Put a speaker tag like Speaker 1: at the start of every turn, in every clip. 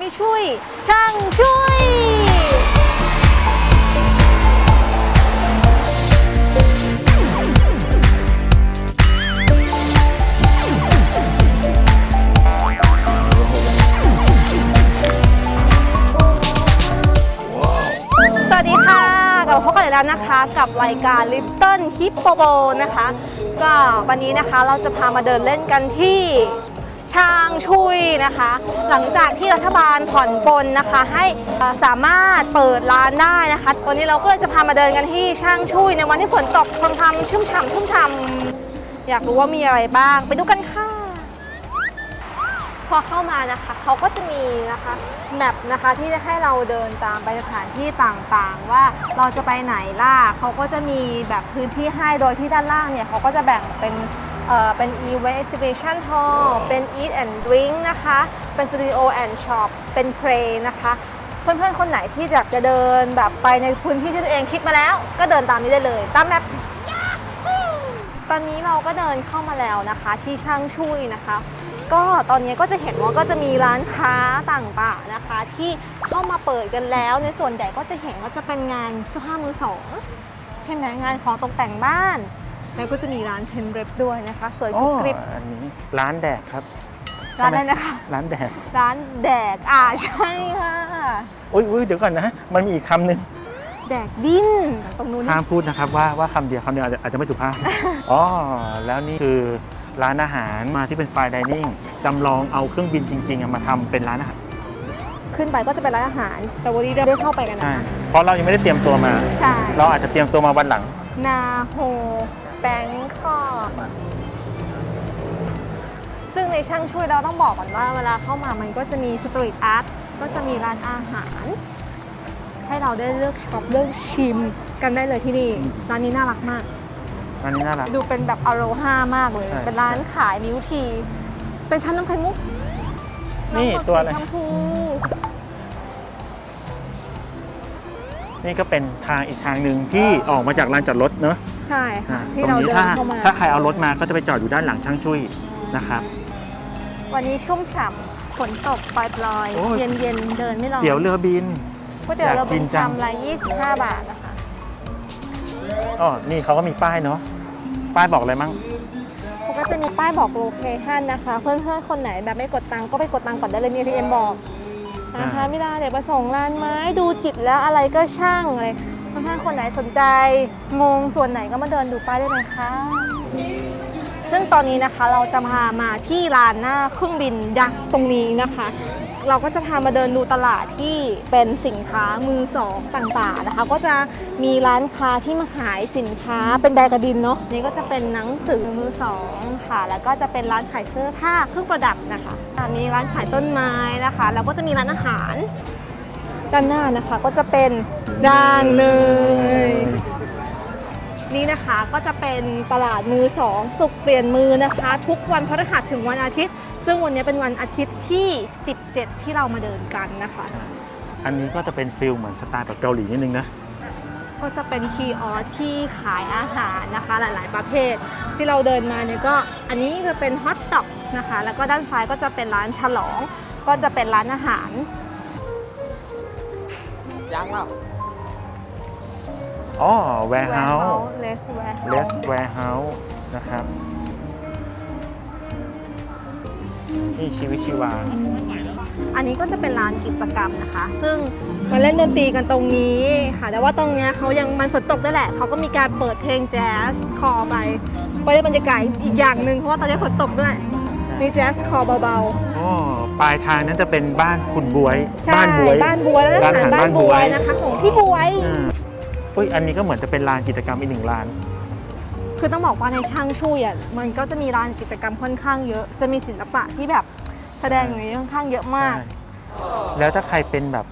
Speaker 1: ไม่ช่วย ช่างช่วย สวัสดีค่ะกลับมาพบกันอีกแล้วนะคะ กับรายการ Little Hippo นะคะ ก็วันนี้นะคะเราจะพามาเดินเล่นกันที่ ช่างชุยนะคะ หลังจากที่รัฐบาลผ่อนปลนนะคะ ให้สามารถเปิดร้านได้นะคะ วันนี้เราก็เลยจะพามาเดินกันที่ช่างชุยในวันที่ฝนตกพรำๆชุ่มฉ่ำชุ่มฉ่ำอยากรู้ว่ามีอะไรบ้าง ไปดูกันค่ะ พอเข้ามานะคะเขาก็จะมีนะคะแมปนะคะที่จะให้เราเดินตามไปสถานที่ต่างๆ ว่าเราจะไปไหนล่ะเขาก็จะมีแบบพื้นที่ให้โดยที่ด้านล่างเนี่ยเขาก็จะแบ่งเป็น เอ่อเป็น Investigation Hall เป็น Eat and Drink นะคะ เป็น Studio and Shop เป็น Play นะคะ เพื่อนๆ คนไหนที่อยากจะเดินแบบไปในพื้นที่ที่ตัวเองคิดมาแล้ว ก็เดินตามนี้ได้เลย ตามแมปตอนนี้เราก็เดินเข้ามาแล้วนะคะ ที่ช่างชุยนะคะ ก็ตอนนี้ก็จะเห็นว่าก็จะมีร้านค้าต่างๆนะคะ ที่เข้ามาเปิดกันแล้ว ในส่วนใหญ่ก็จะเห็นว่าจะเป็นงานเสื้อผ้ามือสองใช่ไหมงานของตกแต่งบ้าน แล้วก็จะมีร้านเพนเรบด้วยนะคะ สวยก
Speaker 2: อ๋อ
Speaker 1: รุบกริบ
Speaker 2: อันนี้ร้านแดกครับ
Speaker 1: ร้านนั้นนะคะ
Speaker 2: ร้านแดก
Speaker 1: ร้านแดก อ่าใช่ค่ะ
Speaker 2: อุ้ยอุ้ยเดี๋ยวก่อนนะ มันมีอีกคำหนึ่ง
Speaker 1: แดกดิ้นตรงนู้น
Speaker 2: ห้ามพูดนะครับว่าว่าคำเดียวคำเดียวอาจจะอาจจะไม่สุภาพ อ๋อ แล้วนี่คือร้านอาหารมาที่เป็นไฟดิเนิ่งจำลองเอาเครื่องบินจริงๆอะมาทำเป็นร้านอาหาร
Speaker 1: ขึ้นไปก็จะเป็นร้านอาหาร แต่วันนี้เราได้เข้าไปกันนะ
Speaker 2: ใช่
Speaker 1: คะ
Speaker 2: เพราะเรายังไม่ได้เตรียมตัวมา
Speaker 1: ใช่
Speaker 2: เราอาจจะเตรียมตัวมาวันหลัง
Speaker 1: นาโฮ แบงคอกซึ่งในช่างช่วยเราต้องบอกก่อนว่าเวลาเข้ามามันก็จะมีสตรีทอาร์ตก็จะมีร้านอาหาร ให้เราได้เลือกช็อปเลือกชิมกันได้เลยที่นี่
Speaker 2: อืม
Speaker 1: ร้านนี้น่ารักมาก
Speaker 2: อันนี้น่ารัก
Speaker 1: ดูเป็นแบบอโรฮามากเลย
Speaker 2: ใช่
Speaker 1: เป็นร้านขายมิวที เป็นชั้นน้ำไข่มุก
Speaker 2: นี่
Speaker 1: อง
Speaker 2: ตัวอะไร
Speaker 1: สีชมพู
Speaker 2: นี่ก็เป็นทางอีกทางหนึ่งที่ออกมาจากลานจอดรถเนอะ
Speaker 1: ใช่ค่ะ
Speaker 2: อ่า
Speaker 1: ที่
Speaker 2: ตรง
Speaker 1: เรา
Speaker 2: นี้
Speaker 1: เดิน
Speaker 2: ถ้า
Speaker 1: เข้ามา
Speaker 2: ถ้าใครเอารถมาก็จะไปจอดอยู่ด้านหลังช่างช่วยนะครับ
Speaker 1: วันนี้ชุ่มฉ่ำฝนตกปล่อย
Speaker 2: โอ้ย
Speaker 1: ๆ เย็นๆ เดินไม่ร้อน
Speaker 2: เดี๋ยวเรือบิน
Speaker 1: ก๋วยเตี๋ยวเรา
Speaker 2: อยากกิ
Speaker 1: เป็น
Speaker 2: นจัง
Speaker 1: ชามละ25 บาทนะคะ
Speaker 2: อ๋อ นี่เขาก็มีป้ายเนาะ ป้ายบอกอะไรมั่ง
Speaker 1: เขาก็จะมีป้ายบอกโลเคชันนะคะ เพื่อนๆคนไหนแบบไม่กดตังค์ก็ไปกดตังค์ก่อนได้เลยมีพีเอ็มบอกนะคะ
Speaker 2: อ่า
Speaker 1: ไม่ได้เดี๋ยวประสงค์ร้านไม้ดูจิตแล้วอะไรก็ช่างอะไร เพื่อนๆคนไหนสนใจงงส่วนไหนก็มาเดินดูป้ายได้เลยค่ะ ซึ่งตอนนี้นะคะเราจะพามาที่ลานหน้าเครื่องบินยักษ์ตรงนี้นะคะ เราก็จะพามาเดินดูตลาดที่เป็นสินค้ามือสองต่างๆนะคะ ก็จะมีร้านค้าที่มาขายสินค้าเป็นแบรนด์กระดินเนาะนี่ก็จะเป็นหนังสือมือสองค่ะ แล้วก็จะเป็นร้านขายเสื้อผ้าเครื่องประดับนะคะมีร้านขายต้นไม้นะคะ แล้วก็จะมีร้านอาหาร ด้านหน้านะคะก็จะเป็นด่างเนยนี่นะคะก็จะเป็นตลาดมือสองสุกเปลี่ยนมือนะคะ ทุกวันพฤหัสถึงวันอาทิตย์ ซึ่งวันนี้เป็นวันอาทิตย์ที่ 17 ที่เรามาเดินกันนะคะ
Speaker 2: อันนี้ก็จะเป็นฟิลเหมือนสไตล์แบบเกาหลีนิดนึงนะ
Speaker 1: ก็จะเป็นคีย์ออสที่ขายอาหารนะคะ หลาย ๆ ประเภท ที่เราเดินมาเนี่ยก็อันนี้จะเป็นฮอตดอกนะคะ แล้วก็ด้านซ้ายก็จะเป็นร้านฉลอง ก็จะเป็นร้านอาหาร
Speaker 3: ยังเปล่า
Speaker 2: อ๋อ warehouse
Speaker 1: Less Warehouse
Speaker 2: less warehouse นะครับ นี่ชีวิตชีวา
Speaker 1: อันนี้ก็จะเป็นร้านกิจกรรมนะคะ ซึ่งมาเล่นดนตรีกันตรงนี้ค่ะ แต่ว่าตรงเนี้ยเขายังมันฝนตกด้วยแหละ เขาก็มีการเปิดเพลงแจ๊สคอไป ไปได้บรรยากาศอีกอย่างหนึ่งเพราะว่าตอนนี้ฝนตกด้วย มีแจ๊สคอเบา
Speaker 2: อ๋อ ปลายทางนั้นจะเป็นบ้านคุณบวย
Speaker 1: ๆใช่
Speaker 2: บ้านบวย
Speaker 1: บ้านบวยแล้ว
Speaker 2: ร้าน
Speaker 1: อา
Speaker 2: อา
Speaker 1: หาร
Speaker 2: หาร
Speaker 1: บ้าน
Speaker 2: บ้าน
Speaker 1: บบว
Speaker 2: วยย
Speaker 1: นะคะ ของพี่บวย
Speaker 2: อ่าอุ้ยอันนี้ก็เหมือนจะเป็นลานกิจกรรมอีกหนึ่งลาน
Speaker 1: คือต้องบอกว่าในช่างช่วยอะมันก็จะมีร้านกิจกรรมค่อนข้างเยอะ จะมีศิลปะที่แบบแสดงอย่างนี้ค่อนข้างเยอะมาก
Speaker 2: ใช่แล้วถ้าใครเป็นแบบ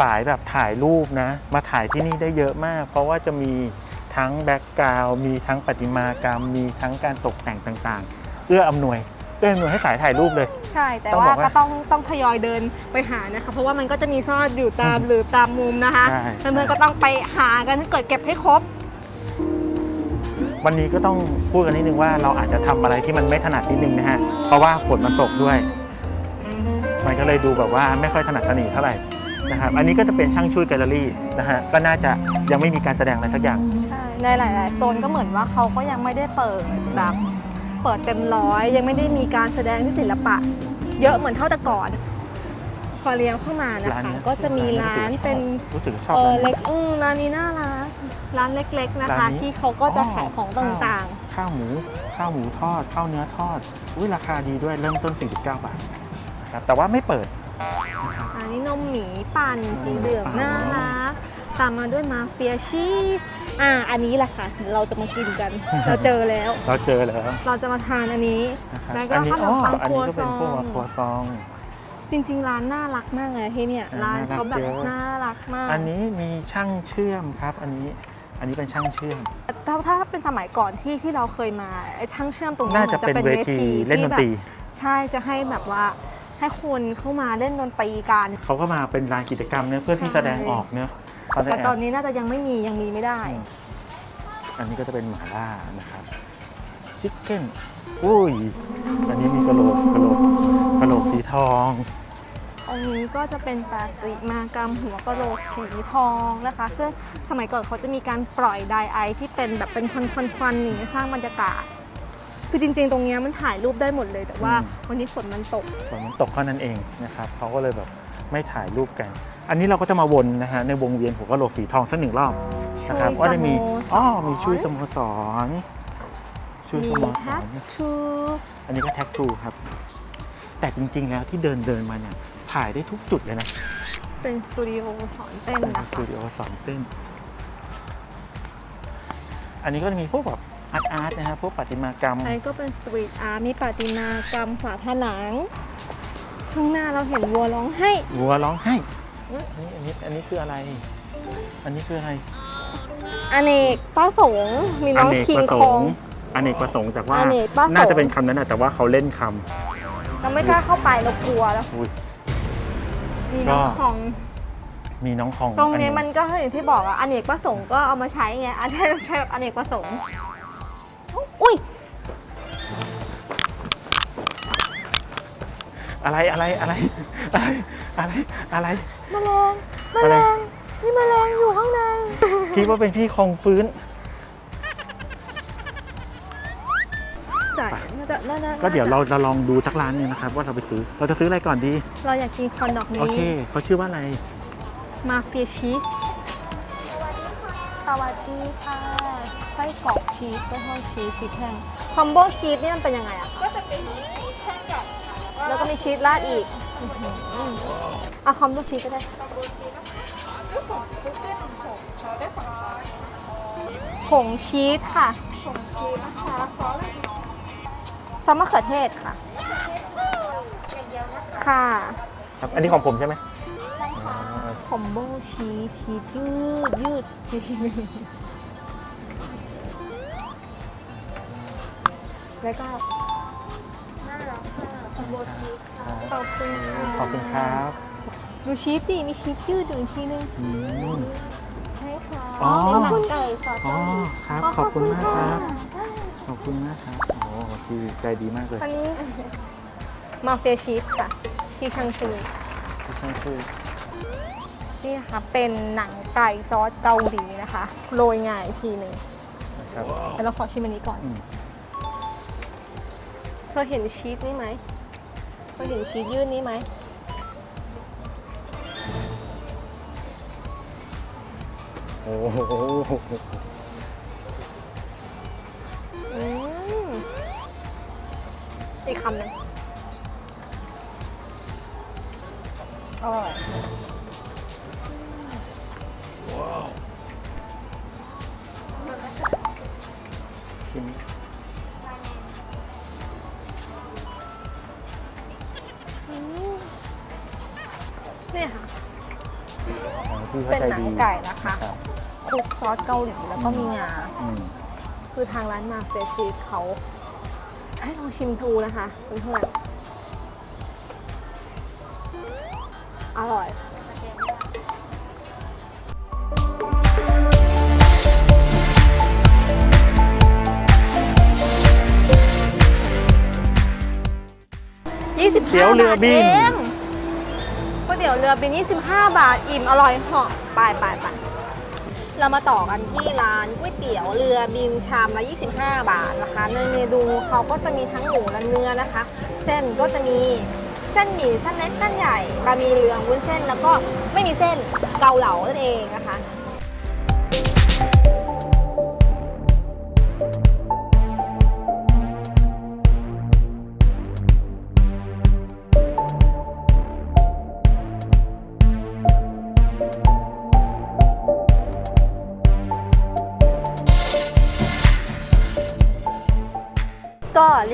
Speaker 2: สายแบบถ่ายรูปนะ มาถ่ายที่นี่ได้เยอะมาก เพราะว่าจะมีทั้งแบ็กกราวด์มีทั้งประติมากรรม มีทั้งการตกแต่งต่างๆ เอื้ออำนวย เอื้ออำนวยให้สายถ่ายรูปเลย
Speaker 1: ใช่ แต่
Speaker 2: ต้อง
Speaker 1: ว่า
Speaker 2: บอกว่า
Speaker 1: ก็ต้องต้องทยอยเดินไปหานะคะ เพราะว่ามันก็จะมีซ่อนอยู่ตามหรือตามมุมนะคะ
Speaker 2: ใช่
Speaker 1: เพื่อนๆก็ต้องไปหากันให้เกิดเก็บให้ครบ
Speaker 2: วันนี้ก็ต้องพูดกันนิดนึงว่าเราอาจจะทำอะไรที่มันไม่ถนัดนิดนึงนะฮะ เพราะว่าฝนมันตกด้วย มันก็ก็เลยดูแบบว่าไม่ค่อยถนัดถนีเท่าไหร่นะครับ อันนี้ก็จะเป็นช่างช่วยแกลเลอรี่นะฮะ ก็น่าจะยังไม่มีการแสดงอะไรสักอย่าง
Speaker 1: ใช่ในหลาย ๆ โซนก็เหมือนว่าเขาก็ยังไม่ได้เปิดแบบ เปิดเต็มร้อย ยังไม่ได้มีการแสดงที่ศิลปะ เยอะเหมือนเท่าแต่ก่อน พอเลี้ยวเข้ามานะ
Speaker 2: ร้าน
Speaker 1: คะ
Speaker 2: เนี้ย
Speaker 1: ก็จะมีร้านเป็น
Speaker 2: รู้สึกชอบ
Speaker 1: เออ
Speaker 2: ร้าน
Speaker 1: เล็
Speaker 2: นี้
Speaker 1: กอืมร้านนี้น่ารักร้านเล็ก ๆนะคะ
Speaker 2: ร้านนี้
Speaker 1: ที่เขาก็จะ
Speaker 2: อ๋อ
Speaker 1: ขายของต่าง
Speaker 2: ข้าวหมูข้าวหมูทอดข้าวเนื้อทอดอุ้ยราคาดีด้วยเริ่มต้น 49 บาทนะครับแต่ว่าไม่เปิด
Speaker 1: ๆอันนี้นมหมีปั่นสีเหลือง
Speaker 2: ปั่น
Speaker 1: น่ารักตามมาด้วยมาเฟียชีส อ่า อันนี้แหละค่ะ เราจะมากินกัน เราเจอแล้ว
Speaker 2: เราเจอแล้ว
Speaker 1: เราจะมาทานอันนี้
Speaker 2: นะครับ
Speaker 1: แล้วก็
Speaker 2: อันนี้
Speaker 1: ขน
Speaker 2: อ๋อ
Speaker 1: มปัง
Speaker 2: อัน
Speaker 1: ครั
Speaker 2: นี้
Speaker 1: ว
Speaker 2: ก็
Speaker 1: ซ
Speaker 2: เป็น
Speaker 1: อ
Speaker 2: พวก
Speaker 1: ง
Speaker 2: ครัวซอง
Speaker 1: จริงๆ ร้านน่ารักมากเลยที่เนี่ย
Speaker 2: อ่า
Speaker 1: ร้านเขาแบบ
Speaker 2: น่ารักเยอะ
Speaker 1: น่ารักมาก
Speaker 2: อันนี้มีช่างเชื่อมครับ อันนี้อันนี้เป็นช่างเชื่อม
Speaker 1: ถ้าถ้าเป็นสมัยก่อนที่ที่เราเคยมาไอ้ช่างเชื่อมตรงนี้
Speaker 2: น่าจะ
Speaker 1: มั
Speaker 2: เป็นเวทีเล่นดนตรี
Speaker 1: ที่แบบใช่จะให้แบบว่าให้คนเข้ามาเล่นดนตรีกัน
Speaker 2: เขาก็มาเป็นลานกิจกรรมเนื้อะเพื่อที่
Speaker 1: ใช่
Speaker 2: แสดงออกเนื้อะ ตอนแร
Speaker 1: แต่
Speaker 2: ก
Speaker 1: ตอนนี้น่าจะยังไม่มียังมีไม่ได้
Speaker 2: อันนี้ก็จะเป็นหมาล่านะครับชิคเก้นอุ้ยอันนี้มีกระโหลกกระโหลกกระโหลกสีทอง
Speaker 1: อันนี้ก็จะเป็นปฏิมากรรมหัวกะโหลกสีทองนะคะ ซึ่งสมัยก่อนเขาจะมีการปล่อยไดไอที่เป็นแบบเป็นควันๆๆอย่างเงี้ยสร้างบรรยากาศ คือจริง ๆ ตรงเนี้ยมันถ่ายรูปได้หมดเลย แต่ว่า
Speaker 2: อืม
Speaker 1: วันนี้ฝนมันตก
Speaker 2: ฝนมันตกเท่านั้นเองนะครับเขาก็เลยแบบไม่ถ่ายรูปกัน อันนี้เราก็จะมาวนนะฮะในวงเวียนหัวกะโหลกสีทองสักหนึ่งรอบนะครับ
Speaker 1: ช่วย
Speaker 2: ว่าจะมี
Speaker 1: สโมสร
Speaker 2: อ๋อมีช่วยสโมสรช่วย
Speaker 1: มี
Speaker 2: สโมส
Speaker 1: แท็
Speaker 2: ร
Speaker 1: กทู
Speaker 2: อันนี้ก็แท็กทูครับ แต่จริงๆแล้วที่เดินเดินมาเนี่ยถ่ายได้ทุกจุดเลยนะ
Speaker 1: เป็นสตูดิโอสอนเต้น
Speaker 2: เป็น
Speaker 1: นะ
Speaker 2: ส
Speaker 1: คะ
Speaker 2: ตูดิโอสอนเต้น อันนี้ก็จะมีพวกแบบอาร์ตอาร์ตนะฮะพวกประติมากรรม
Speaker 1: อันนี้ก็เป็นสตรีทอาร์ตมีประติมากรรมฝาผนัง ข้างหน้าเราเห็นวัวร้องให้
Speaker 2: วัวร้องไห้
Speaker 1: อืม
Speaker 2: นี่อันนี้อันนี้คืออะไร อันนี้คืออะไร
Speaker 1: อเนกป้าสงฆ์มีน้อง
Speaker 2: เนก
Speaker 1: คิง
Speaker 2: ประส
Speaker 1: คองง
Speaker 2: ค์อเนกประสงค์แต่ว่า
Speaker 1: อเนกประสงค์
Speaker 2: น่าจะเป็นคำนั้นนะแต่ว่าเขาเล่นคำ
Speaker 1: เราไม่กล้าเข้าไปเรากลัวแล้ว
Speaker 2: อุ้ย
Speaker 1: มีน้อง
Speaker 2: ก็
Speaker 1: ของ
Speaker 2: มีน้องของ
Speaker 1: ตรงนี้
Speaker 2: อั
Speaker 1: มันก็อย่างที่บอกอะอเนกประสงค์ก็เอามาใช้ไงอาใช้ใช้แบบอเนกประสงค์ อุ้ย
Speaker 2: อะไรอะไรอะไรอะไรอะไรอะไร
Speaker 1: แมลงแม
Speaker 2: อะไร
Speaker 1: ลงนี่แมลงอยู่ข้างใน
Speaker 2: คิดว่าเป็นพี่คงฟื้น
Speaker 1: จ่ายน่าจะน่าจะ
Speaker 2: ก็เดี๋ยวเราจะลองดูสักร้านหนึงนะครับว่าเราไปซื้อเราจะซื้ออะไรก่อนดี
Speaker 1: เราอยากกินคอนดอก
Speaker 2: โอ
Speaker 1: นี้
Speaker 2: เคเขาชื่อว่าอะไร
Speaker 1: มาเฟียชีสสวัสดีค่ะไส้กรอกชีสก็ทอดชีสชีสแห้งคอมโบชีสนี่มันเป็นยังไงอะ
Speaker 3: แล้
Speaker 1: วก็มีชีสราดอีกอื้อหือเอาคอมโบชีสก็ได้
Speaker 3: คอมโบชีสนะคะด้วยผงคุกกี้ผงผงซอสได้ผงซอส
Speaker 1: ผงชีสค่ะ
Speaker 3: ผงชีสนะคะซอสอะไร
Speaker 1: ซอสมะเขือเทศค่ะ
Speaker 3: อย่างเดียวนะคะ
Speaker 1: ค่ะ
Speaker 2: ครับอันนี้ของผมใช่ไหม
Speaker 3: ใช่ค่ะ
Speaker 1: คอมโบชีสชีสยืดยืดชีสแล้วก็ ขอบคุณค่ะ
Speaker 2: ขอบคุณครับ
Speaker 1: ดูชีสดิมีชีสยืดอยู่อีกทีนึง
Speaker 2: อืม
Speaker 3: ใช่ค่ะ
Speaker 2: อ๋อ
Speaker 3: เป็นหนังไก่ซอส
Speaker 2: อ๋อ
Speaker 3: เกาหลี
Speaker 2: ครับ ขอบคุณมากครับ ขอบคุณมากครับ โอ้ที่ใจดีมากเลย
Speaker 1: อันนี้มาเฟียชีสค่ะ ที่คังซู
Speaker 2: ที่ช่างช่วย
Speaker 1: นี่นะคะเป็นหนังไก่ซอสเกาหลีนะคะ โรยง่ายอีกทีหนึ่ง
Speaker 2: นะครับ
Speaker 1: เดี๋ยวเราขอชิมอันนี้ก่อน
Speaker 2: อืม
Speaker 1: เธอเห็นชีสนี่ไหม เธอเห็นชีสยืดนี่ไหม
Speaker 2: โอ้โห
Speaker 1: อืมอีกคำหนึ่งอร่อย เนี่ยค่ะ
Speaker 2: อ๋อที่เขา
Speaker 1: เป็น
Speaker 2: ใจ
Speaker 1: หนัง
Speaker 2: ดี
Speaker 1: ไก่นะคะ
Speaker 2: รับ
Speaker 1: คลุกซอสเกาหลีแล้วก็มีงา
Speaker 2: อืม
Speaker 1: คือทางร้านมาเฟียชีสเขา ให้ลองชิมดูนะคะเพื่อนๆอร่อยยี่สิบ
Speaker 2: เตี๋ยวเรือบิน
Speaker 1: เอง เตี๋ยวเรือบิน25 บาท อิ่มอร่อยเหาะไปไปไปเรามาต่อกันที่ร้านก๋วยเตี๋ยวเรือบินชามละ 25 บาทนะคะ ในเมนูเขาก็จะมีทั้งหมูและเนื้อนะคะ เส้นก็จะมีเส้นหมี่เส้นเล็กเส้นใหญ่บะหมี่เหลืองวุ้นเส้นแล้วก็ไม่มีเส้นเกาเหลานั่นเองนะคะ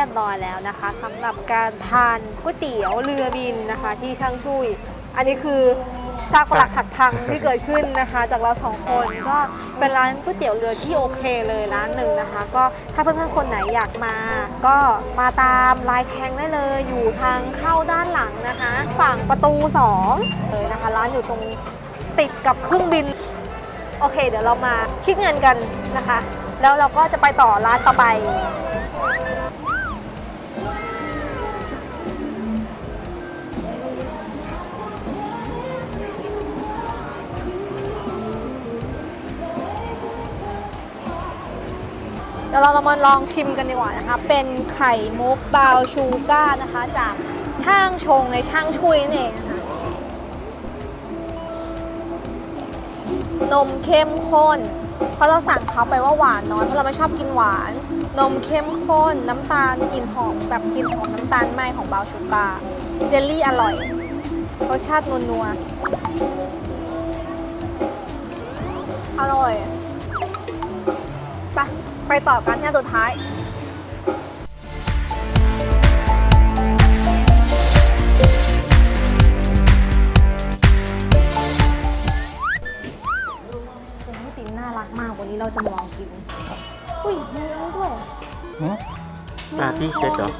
Speaker 1: รียบร้อยแล้วนะคะสำหรับการทานก๋วยเตี๋ยวเรือบินนะคะ ที่ช่างชุยอันนี้คือซากปรักหักพังที่เกิดขึ้นนะคะ จากเราสองคนก็เป็นร้านก๋วยเตี๋ยวเรือที่โอเคเลยร้านหนึ่งนะคะ ก็ถ้าเพื่อนๆคนไหนอยากมา ก็มาตามลายแทงได้เลย อยู่ทางเข้าด้านหลังนะคะ ฝั่งประตู2เลยนะคะ ร้านอยู่ตรงติดกับเครื่องบิน โอเค เดี๋ยวเรามาคิดเงินกันนะคะ แล้วเราก็จะไปต่อร้านต่อไป เดี๋ยวเราเรามาลองชิมกันดีกว่านะคะ เป็นไข่มุกบาวชูก้าร์นะคะ จากช่างชงในช่างชุยนั่นเองนะคะ นมเข้มข้น เพราะเราสั่งเขาไปว่าหวานน้อยเพราะเราไม่ชอบกินหวาน นมเข้มข้น น้ำตาลกลิ่นหอมแบบกลิ่นหอมน้ำตาลไหมของบาวชูการ์เจลลี่อร่อยรสชาตินัวๆอร่อยไป ไปต่อกันที่อันสุดท้ายโอ้ยติมน่ารักมากวันนี้เราจะมาลองกิน อุ้ยมีอันนี้ด้วย
Speaker 2: หืมปาร์ตี้เช็ดเหรอ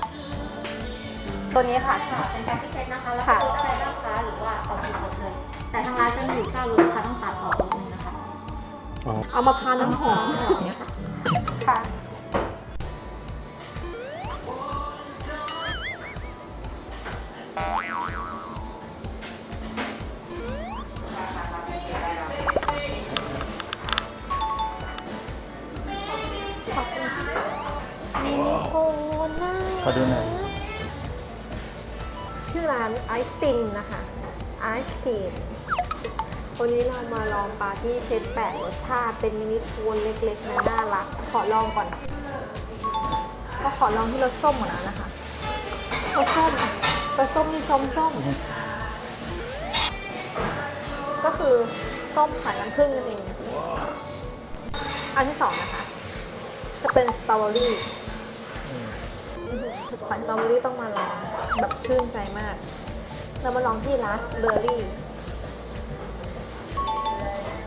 Speaker 1: ตัวนี้ค่ะ
Speaker 4: เป็นการพิเศษนะคะ แล้ว
Speaker 1: ค่ะ
Speaker 4: ก็ลดอะไรบ้างคะหรือว่าเอาผิดหมดเลย แต่ทางร้านจะมีอยู่เก้ารสค่ะต้องตัดออกนิดนึงนะคะ
Speaker 2: อ๋อ
Speaker 1: เอามาพาน้ำหอม
Speaker 4: เนี่ยค่ะ
Speaker 1: ค่ะ ขอบคุณค่ะมินิโคน่า
Speaker 2: ขอดูหน่อย
Speaker 1: ชื่อร้านไอซ์ติมนะคะไอซ์ติม วันนี้เรามาลองปาร์ตี้เชฟแปดรสชาติเป็นมินิโคนเล็กๆนะน่ารัก ขอลองก่อน ก็ขอลองที่รสส้มก่อนนะนะคะรสส้มรสส้มมีส้มส้ม ก็คือส้มสายน้ำผึ้งนั่นเอง อันที่สองนะคะ จะเป็นสตรอเบอรี่ขวัญสตรอเบอรี่ต้องมาลองแบบชื่นใจมาก เรามาลองที่ราสเบอร์รี่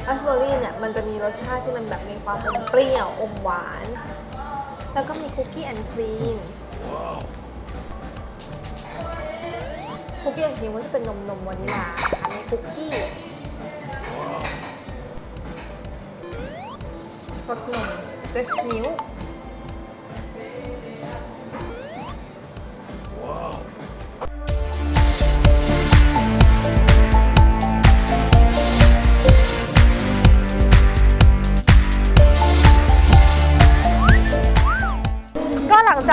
Speaker 1: ราสเบอร์รี่เนี่ยมันจะมีรสชาติที่มันแบบมีความอมเปรี้ยวอมหวาน แล้วก็มีคุกกี้แอนด์ครีมคุกกี้แอนด์ครีมก็จะเป็นนมนมวานิลาอันนี้คุกกี้รสนมเฟรชมิลค์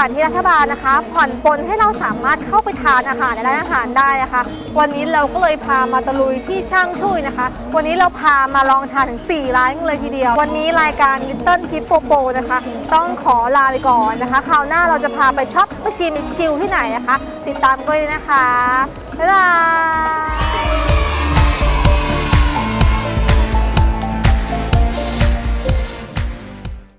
Speaker 1: ากที่รัฐบาลนะคะ ผ่อนปลนให้เราสามารถเข้าไปทานอาหารในร้านอาหารได้นะคะ วันนี้เราก็เลยพามาตะลุยที่ช่างช่วยนะคะ วันนี้เราพามาลองทานถึง 4 ร้านเลยทีเดียว วันนี้รายการ Little Tip โปโปนะคะ ต้องขอลาไปก่อนนะคะคราวหน้าเราจะพาไปช็อปไปชิมชิลที่ไหนนะคะ ติดตามกันด้วยนะคะบ๊ายบาย